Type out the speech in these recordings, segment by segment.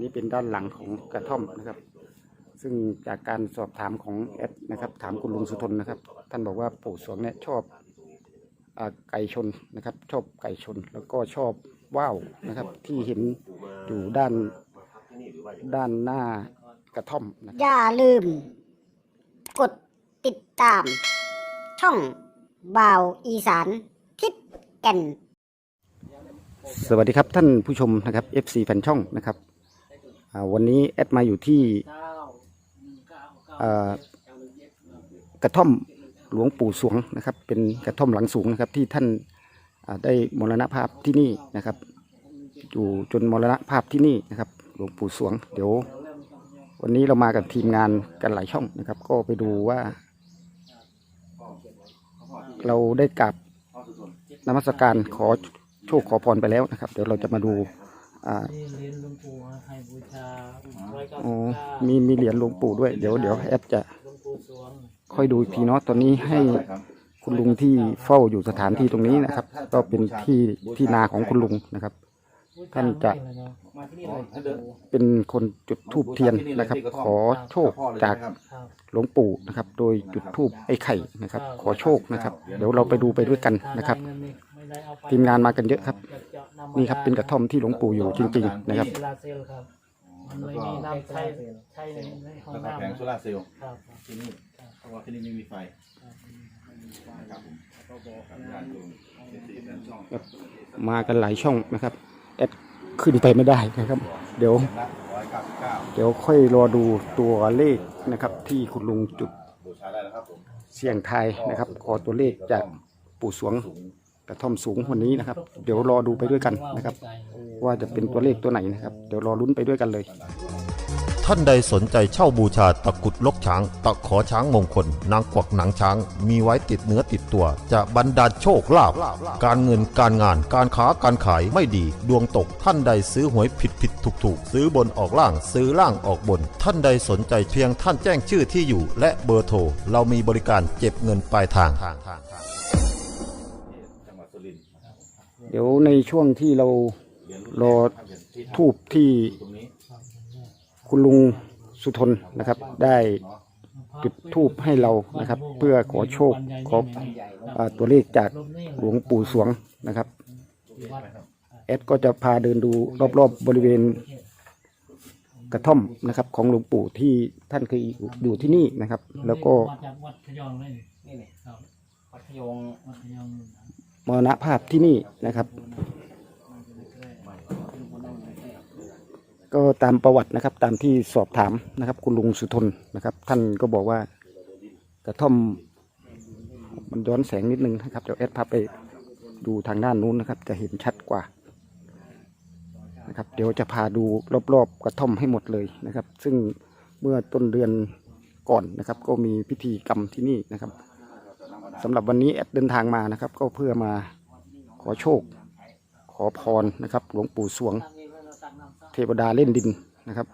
นี้เป็นด้านหลังของกระท่อมนะครับ ซึ่งจากการสอบถามของแอดนะครับ ถามคุณลุงสุทนนะครับ ท่านบอกว่าปู่สวงเนี่ยชอบอาไก่ชนนะครับ ชอบไก่ชน แล้วก็ชอบว่าวนะครับ ที่เห็นอยู่ด้านด้านหน้ากระท่อมนะครับ อย่าลืม กดติดตาม ช่องบ่าวอีสานทิศแก่น สวัสดีครับท่านผู้ชมนะครับ FC แฟนช่องนะครับอ่า วันนี้แอดมาอยู่ที่กระท่อมหลวงปู่สวงนะครับ เป็นกระท่อมหลังสูงนะครับ ที่ท่านได้มรณภาพที่นี่นะครับ อยู่จนมรณภาพที่นี่นะครับ หลวงปู่สวง เดี๋ยว วันนี้เรามากับทีมงานกันหลายช่องนะครับ ก็ไปดูว่า เราได้กราบนมัสการขอโชคขอพรไปแล้วนะครับ เดี๋ยวเราจะมาดู อ่านี่เหรียญหลวงปู่ให้บูชาร้อยเก้าอ๋อสิบเก้ามีมีเหรียญหลวงปู่ด้วย เดี๋ยวเดี๋ยวแอดจะหลวงปู่สวงค่อยดูอีกทีเนาะตอนนี้ให้คุณลุงที่เฝ้าอยู่สถานที่ตรงนี้นะครับ ก็เป็นที่ที่นาของคุณลุงนะครับท่านจะมาที่นี่เลยเป็นคนจุดธูปเทียนนะครับ ขอโชคจากครับ หลวงปู่นะครับ โดยจุดธูปไอ้ไข่นะครับ ขอโชคนะครับ เดี๋ยวเราไปดูไปด้วยกันนะครับถ้าได้เงิไม่ได้เอาไปทีมงานมากันเยอะครับจะเจาะำบาดาล นี่ครับเป็นกระท่อมที่หลวงปู่อยู่จริง ๆ นะครับ โซลาร์เซลล์ครับ มันไม่มีน้ำใช้ใช้ในในห้องแล้วก็น้ำแผงโซลาร์เซลล์ครับที่นี่เพราะว่าที่นี่ไม่มีไฟนะครับผมครับญาติโยมเอฟซีแฟนช่องมากันหลายช่องนะครับแอดขึ้นไปไม่ได้นะครับ เดี๋ยว ละร้อยเก้าสิบเก้าเดี๋ยวค่อยรอดูตัวเลขนะครับ ที่คุณลุงจุดบูชาได้แล้วครับผมเสี่ยงทายนะครับขอตัวเลขจากปู่สวง กระท่อมสูงวันนี้นะครับ เดี๋ยวรอดูไปด้วยกันนะครับ ว่าจะเป็นตัวเลขตัวไหนนะครับ เดี๋ยวรอลุ้นไปด้วยกันเลย ท่านใดสนใจเช่าบูชาตะกุดลกช้าง ตะขอช้างมงคล นางกวักหนังช้าง มีไว้ติดเนื้อติดตัว จะบรรดาลโชคลาภการเงินการงานการค้าการขายไม่ดี ดวงตกท่านใดซื้อหวยผิดผิดถูกถูกซื้อบนออกล่างซื้อล่างออกบน ท่านใดสนใจเพียงท่านแจ้งชื่อที่อยู่ และเบอร์โทรเรามีบริการเก็บเงินปลายทาง จังหวัดสุรินทร์ เดี๋ยวในช่วงที่เรารอทูบที่คุณลุงสุทนนะครับ ได้จุดทูบให้เรานะครับ เพื่อขอโชคขอตัวเลขจากหลวงปู่สวงนะครับแอดก็จะพาเดินดูรอบๆบบริเวณกระท่อมนะครับ ของหลวงปู่ที่ท่านเคยอยู่ที่นี่นะครับ แล้วก็ มาจากวัดขยองเลยนี่นี่นี่ครับวัดพยงวัดขยองมรณภาพที่นี่นะครับ ก็ตามประวัตินะครับ ตามที่สอบถามนะครับ คุณลุงสุทนนะครับ ท่านก็บอกว่ากระท่อมมันย้อนแสงนิดนึงนะครับเดี๋ยวแอดพาไปดูทางด้านนู้นนะครับ จะเห็นชัดกว่านะครับ เดี๋ยวจะพาดูรอบๆกระท่อมให้หมดเลยนะครับ ซึ่งเมื่อต้นเดือนก่อนนะครับ ก็มีพิธีกรรมที่นี่นะครับ สำหรับวันนี้แอดเดินทางมานะครับ ก็เพื่อมาขอโชค ขอพรนะครับ หลวงปู่สวง เทวดาเล่นดินนะครับ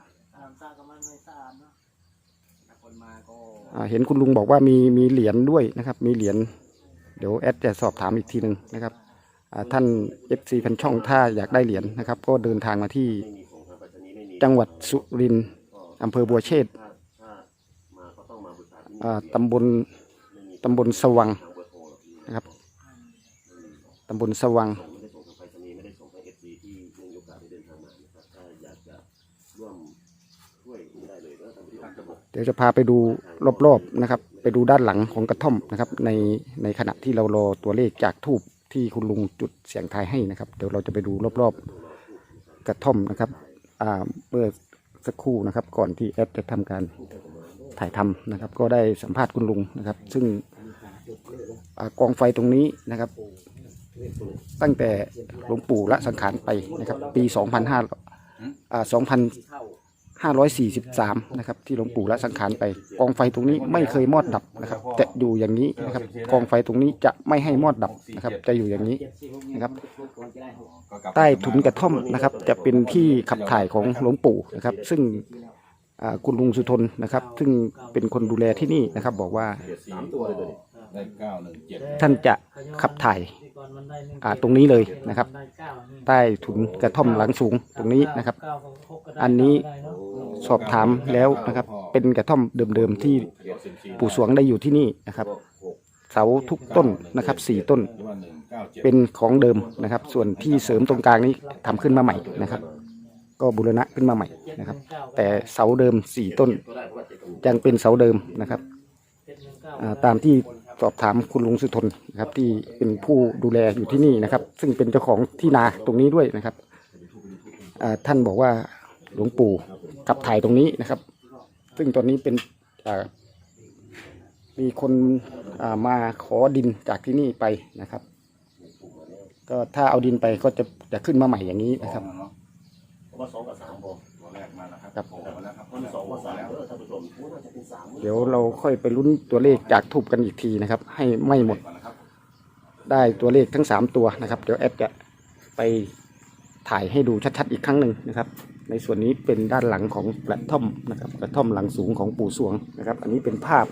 อ่าเห็นคุณลุงบอกว่ามีมีเหรียญด้วยนะครับ มีเหรียญเดี๋ยวแอดจะสอบถามอีกทีหนึ่งนะครับอ่าท่านเอฟซีพันช่องถ้าอยากได้เหรียญนะครับ ก็เดินทางมาที่จังหวัดสุรินทร์อำเภอบัวเชษฐ์อ่าตำบล ตำบลสว่างนะครับตำบลสว่างเดี๋ยวจะพาไปดูรอบๆนะครับ ไปดูด้านหลังของกระท่อมนะครับ ในในขณะที่เรารอตัวเลขจากทูบที่คุณลุงจุดเสียงทายให้นะครับ เดี๋ยวเราจะไปดูรอบๆกระท่อมนะครับอ่าเมื่อสักครู่นะครับ ก่อนที่แอดจะทำการถ่ายทำนะครับ ก็ได้สัมภาษณ์คุณลุงนะครับ ซึ่งอา กองไฟตรงนี้นะครับ ตั้งแต่หลวงปู่ละสังขารไปนะครับ ปี 2 5 0 0อ่า2,543 นะครับ ที่หลวงปู่ละสังขารไป กองไฟตรงนี้ไม่เคยมอดดับนะครับ จะอยู่อย่างนี้นะครับ กองไฟตรงนี้จะไม่ให้มอดดับนะครับ จะอยู่อย่างนี้นะครับ ใต้ถุนกระท่อมนะครับ จะเป็นที่ขับถ่ายของหลวงปู่นะครับ ซึ่งคุณลุงสุทนนะครับ ซึ่งเป็นคนดูแลที่นี่นะครับ บอกว่า ได้เก้าหนึ่งเจ็ดท่านจะขับถ่ายอ่าตรงนี้เลยนะครับ ใต้ถุนกระท่อมหลังสูงตรงนี้นะครับ อันนี้สอบถามแล้วนะครับ เป็นกระท่อมเดิมๆที่ปู่สวงได้อยู่ที่นี่นะครับ เสาทุกต้นนะครับสี่ต้น เป็นของเดิมนะครับ ส่วนที่เสริมตรงกลางนี้ทำขึ้นมาใหม่นะครับ ก็บูรณะขึ้นมาใหม่นะครับ แต่เสาเดิมสี่ต้น ยังเป็นเสาเดิมนะครับตามที่ สอบถามคุณลุงสุทนนะครับ ที่เป็นผู้ดูแลอยู่ที่นี่นะครับ ซึ่งเป็นเจ้าของที่นาตรงนี้ด้วยนะครับท่านบอกว่าหลวงปู่ขับถ่ายตรงนี้นะครับ ซึ่งตอนนี้เป็นมีคนมาขอดินจากที่นี่ไปนะครับ ก็ถ้าเอาดินไปก็จะจะขึ้นมาใหม่อย่างนี้นะครับว่าสองกับสามพอ ตัวแรกมาแล้วครับครับ โผล่มาแล้วครับคนสองกับสามแล้วท่านผู้ชมน่าจะเป็นสามเดี๋ยวเราค่อยไปลุ้นตัวเลขจากทูบกันอีกทีนะครับ ให้ไม่หมดก่อนนะครับได้ตัวเลขทั้งสามตัวนะครับ เดี๋ยวแอดจะไปถ่ายให้ดูชัดๆอีกครั้งหนึ่งนะครับ ในส่วนนี้เป็นด้านหลังของกระท่อมนะครับกระท่อมหลังสูงของปู่สวงนะครับ อันนี้เป็นภาพ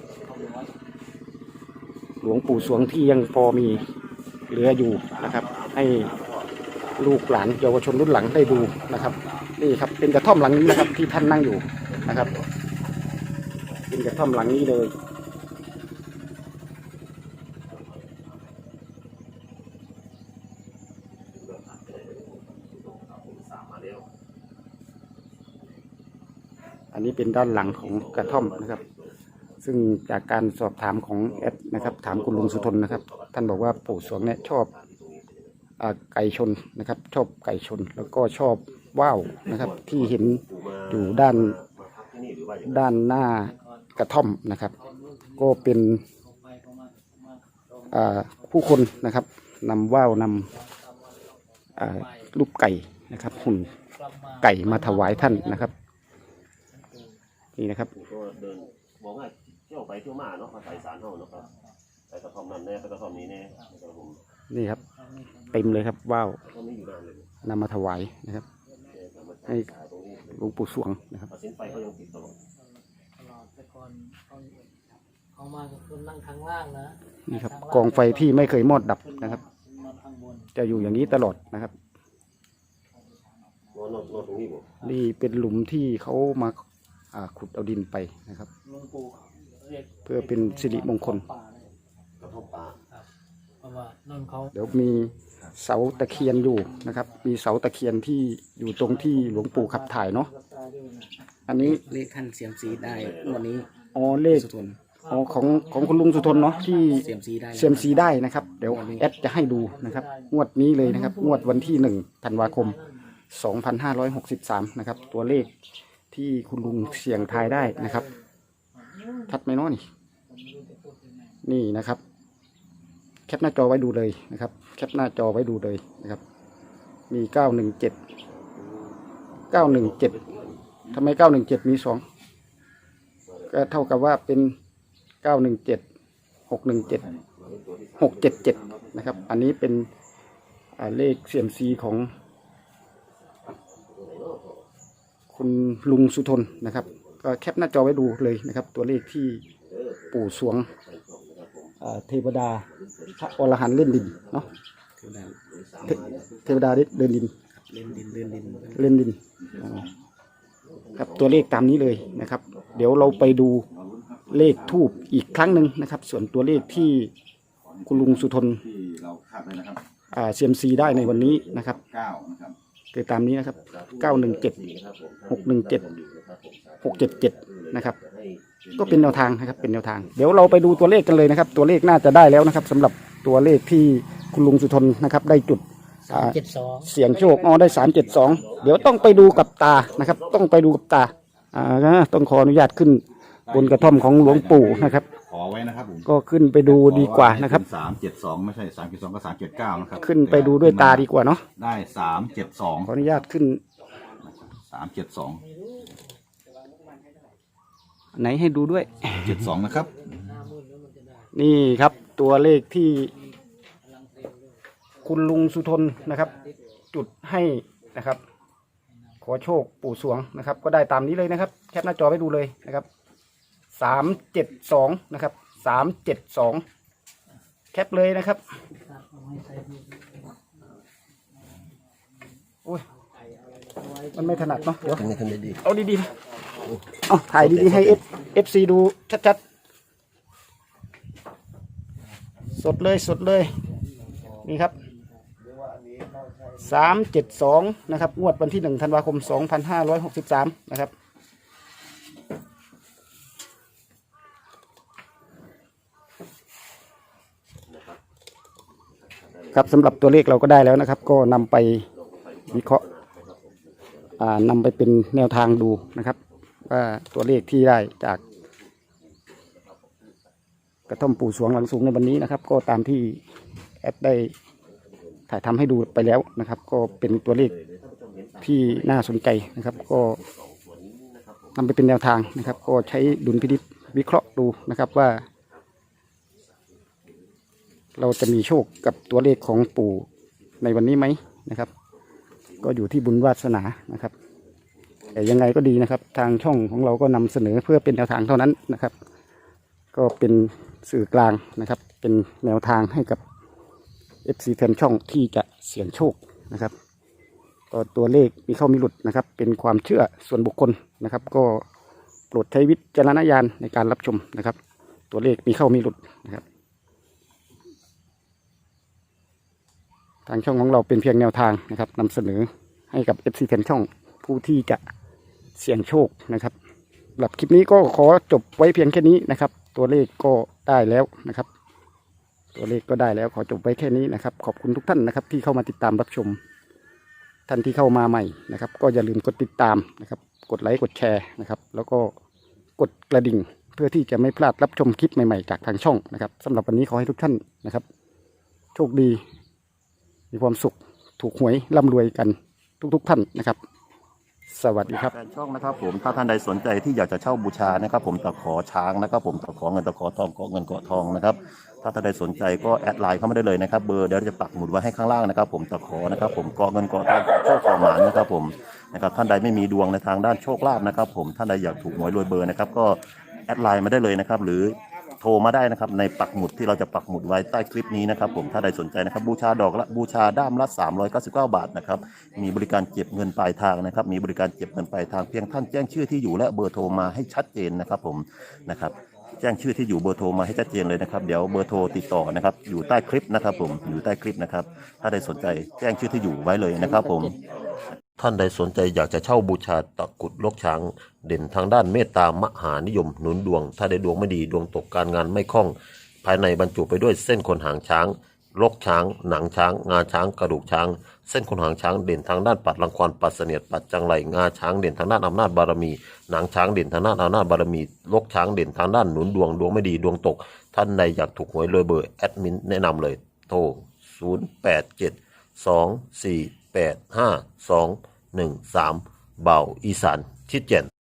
หลวงปู่สวงที่ยังพอมีเหลืออยู่นะครับ ให้ลูกหลานเยาวชนรุ่นหลังได้ดูนะครับ นี่ครับ เป็นกระท่อมหลังนี้นะครับ ที่ท่านนั่งอยู่นะครับ เป็นกระท่อมหลังนี้เลย อันนี้เป็นด้านหลังของกระท่อมนะครับ ซึ่งจากการสอบถามของแอดนะครับ ถามคุณลุงสุทนนะครับ ท่านบอกว่าปู่สวงเนี่ยชอบอไก่ชนนะครับ ชอบไก่ชนแล้วก็ชอบ ว่าวนะครับ ที่เห็นอยู่ด้านด้านหน้ากระท่อมนะครับ ก็เป็นผู้คนนะครับนำว่าวนำอ่าลูกไก่นะครับ หุ่นไก่มาถวายท่านนะครับ นี่นะครับบอกว่าเที่ยวไปเที่ยวมาเนาะมาใส่สารเท่าเนาะครับใส่กระท่อมนั่นแน่ใส่กระท่อมนี้แน่นี่ครับ เต็มเลยครับว่าว นำมาถวายนะครับ ให้หลวงปู่สวงนะครับตัดสินไฟเขายังติดตลอดตลอดแต่ก่อนเขาเขามากับคนนั่งข้างล่างนะนี่ครับกองไฟที่ไม่เคยมอดดับนะครับนอนข้างบนจะอยู่อย่างนี้ตลอดนะครับนอนนอนนอนตรงนี้บ่นี่เป็นหลุมที่เขามาอ่าขุดเอาดินไปนะครับหลุงปู่เรียกเพื่อเป็นสิริมงคลป่าเลยกระท่อมป่าเพราะว่านนเขาเดี๋ยวมี เสาตะเคียนอยู่นะครับ มีเสาตะเคียนที่อยู่ตรงที่หลวงปู่ขับถ่ายเนาะอันนี้เลขท่านเสียมซีได้งวันนี้อ๋อเลขสุทนอ๋อของของคุณลุงสุทนเนาะที่เสียมซีได้เซียมซีได้นะครับ เดี๋ยวแอดจะให้ดูนะครับงวดนี้เลยนะครับ งวดวันที่หนึ่งธันวาคม 2563 นะครับ ตัวเลขที่คุณลุงเสี่ยงทายได้นะครับชัดไหมเนาะนี่นี่นะครับ แคปหน้าจอไว้ดูเลยนะครับ แคปหน้าจอไว้ดูเลยนะครับ มี917 917ทำไม917มีสองก็เท่ากับว่าเป็น917 617หกเจ็ดเจ็ดนะครับ อันนี้เป็นเลขเซียมซีของ คุณลุงสุทนนะครับ ก็แคปหน้าจอไว้ดูเลยนะครับ ตัวเลขที่ปู่สวง เทวดาพระอรหันต์เล่นดินเนาะเทวดาเทเทวดาเดินดินเล่นดินเล่นดินเล่นดินอ๋อครับตัวเลขตามนี้เลยนะครับ เดี๋ยวเราไปดูเลขทูบอีกครั้งหนึ่งนะครับ ส่วนตัวเลขที่คุณลุงสุทนที่เราคาดไว้นะครับอ่าเซียมซีได้ในวันนี้นะครับเก้านะครับคือตามนี้นะครับ 917 617 677 นะครับ ก็เป็นแนวทางนะครับเป็นแนวทาง เดี๋ยวเราไปดูตัวเลขกันเลยนะครับ ตัวเลขน่าจะได้แล้วนะครับสำหรับตัวเลขที่คุณลุงสุทนนะครับ ได้จุดอ่าเจ็ดสองเสียงโชคอ๋อได้372เดี๋ยวต้องไปดูกับตานะครับ ต้องไปดูกับตาอ่าต้องขออนุญาตขึ้นบนกระท่อมของหลวงปู่นะครับ ขอไว้นะครับผมก็ขึ้นไปดูดีกว่านะครับ สามเจ็ดสองไม่ใช่สามเจ็ดสองก็สามเจ็ดเก้านะครับขึ้นไปดูด้วยตาดีกว่าเนาะได้สามเจ็ดสองขออนุญาตขึ้นสามเจ็ดสอง ไหนให้ดูด้วย เจ็ดสองนะครับ นี่ครับตัวเลขที่คุณลุงสุทนนะครับ จุดให้นะครับ ขอโชคปู่สวงนะครับ ก็ได้ตามนี้เลยนะครับ แคปหน้าจอไว้ดูเลยนะครับสามเจ็ดสองนะครับสามเจ็ดสองแคปเลยนะครับครับเอาให้ใส่ดูโอ้ยเอาไว้มันไม่ถนัดเนาะเดี๋ยวทำให้ทำได้ดีเอาดีๆ เอาถ่ายดีๆให้ F FC ดูชัดๆ สดเลยสดเลย นี่ครับสามเจ็ดสองนะครับ งวดวันที่หนึ่งธันวาคมสองพันห้าร้อยหกสิบสามนะครับครับสำหรับตัวเลขเราก็ได้แล้วนะครับ ก็นำไปวิเคราะห์อ่านำไปเป็นแนวทางดูนะครับ ว่าตัวเลขที่ได้จาก กระท่อมปู่สวงหลังสูงในวันนี้นะครับ ก็ตามที่แอดได้ถ่ายทำให้ดูไปแล้วนะครับ ก็เป็นตัวเลขที่น่าสนใจนะครับ ก็นำไปเป็นแนวทางนะครับ ก็ใช้ดุลพินิจวิเคราะห์ดูนะครับว่า เราจะมีโชคกับตัวเลขของปู่ในวันนี้ไหมนะครับ ก็อยู่ที่บุญวาสนานะครับ แต่ยังไงก็ดีนะครับ ทางช่องของเราก็นำเสนอเพื่อเป็นแนวทางเท่านั้นนะครับ ก็เป็นสื่อกลางนะครับ เป็นแนวทางให้กับ FC แฟนช่องที่จะเสี่ยงโชคนะครับก็ตัวเลขมีเข้ามีหลุดนะครับ เป็นความเชื่อส่วนบุคคลนะครับ ก็โปรดใช้วิจารณญาณในการรับชมนะครับ ตัวเลขมีเข้ามีหลุดนะครับทางช่องของเราเป็นเพียงแนวทางนะครับนำเสนอให้กับ FC แฟนช่องผู้ที่จะ เสี่ยงโชคนะครับสำหรับคลิปนี้ก็ขอจบไว้เพียงแค่นี้นะครับ ตัวเลขก็ได้แล้วนะครับ ตัวเลขก็ได้แล้วขอจบไว้แค่นี้นะครับ ขอบคุณทุกท่านนะครับ ที่เข้ามาติดตามรับชม ท่านที่เข้ามาใหม่นะครับ ก็อย่าลืมกดติดตามนะครับ กดไลค์กดแชร์นะครับ แล้วก็กดกระดิ่งเพื่อที่จะไม่พลาดรับชมคลิปใหม่ๆจากทางช่องนะครับสำหรับวันนี้ขอให้ทุกท่านนะครับ โชคดี มีความสุขถูกหวยร่ำรวยกันทุกๆท่านนะครับ สวัสดีครับ แฟนช่องนะครับผมถ้าท่านใดสนใจที่อยากจะเช่าบูชานะครับ ผมตะขอช้างนะครับ ผมตะขอเงินตะขอทองเกาะเงินเกาะทองนะครับ ถ้าท่านใดสนใจก็แอดไลน์เข้ามาได้เลยนะครับ เบอร์เดี๋ยวจะปักหมุดไว้ให้ข้างล่างนะครับ ผมตะขอนะครับ ผมเกาะเงินเกาะทองโชคขอหมานนะครับ ผมนะครับ ท่านใดไม่มีดวงในทางด้านโชคลาภนะครับ ผมท่านใดอยากถูกหวยรวยเบอร์นะครับ ก็แอดไลน์มาได้เลยนะครับ หรือ ทรมาได้นะครับ ในปักหมุดที่เราจะปักหมุดไว้ใต้คลิปนี้นะครับ ผมถ้าใดสนใจนะครับ บูชาดอกละบูชาด้ามละ 399 บาทนะครับ มีบริการเก็บเงินปลายทางนะครับ มีบริการเก็บเงินปลายทางเพียงท่านแจ้งชื่อที่อยู่และเบอร์โทรมาให้ชัดเจนนะครับ ผมนะครับแจ้งชื่อที่อยู่เบอร์โทรมาให้ชัดเจนเลยนะครับ เดี๋ยวเบอร์โทรติดต่อนะครับ อยู่ใต้คลิปนะครับ ผมอยู่ใต้คลิปนะครับ ถ้าใดสนใจแจ้งชื่อที่อยู่ไว้เลยนะครับ ผม ท่านใดสนใจอยากจะเช่าบูชาตะกุดลกช้าง เด่นทางด้านเมตตามหานิยมหนุนดวง ถ้าได้ดวงไม่ดีดวงตกการงานไม่คล่อง ภายในบรรจุไปด้วยเส้นขนหางช้างลกช้าง หนังช้าง งาช้างกระดูกช้าง เส้นขนหางช้างเด่นทางด้านปัดรังควานปัดเสนียดปัดจังไรงาช้างเด่นทางด้านอำนาจบารมี หนังช้างเด่นทางด้านอำนาจบารมี ลกช้างเด่นทางด้านหนุนดวงดวงไม่ดีดวงตก ท่านใดอยากถูกหวยรวยเบอร์แอดมินแนะนำเลย โทร 087 2 4 8 5 2 1 3 เบาอีสานชิดเจน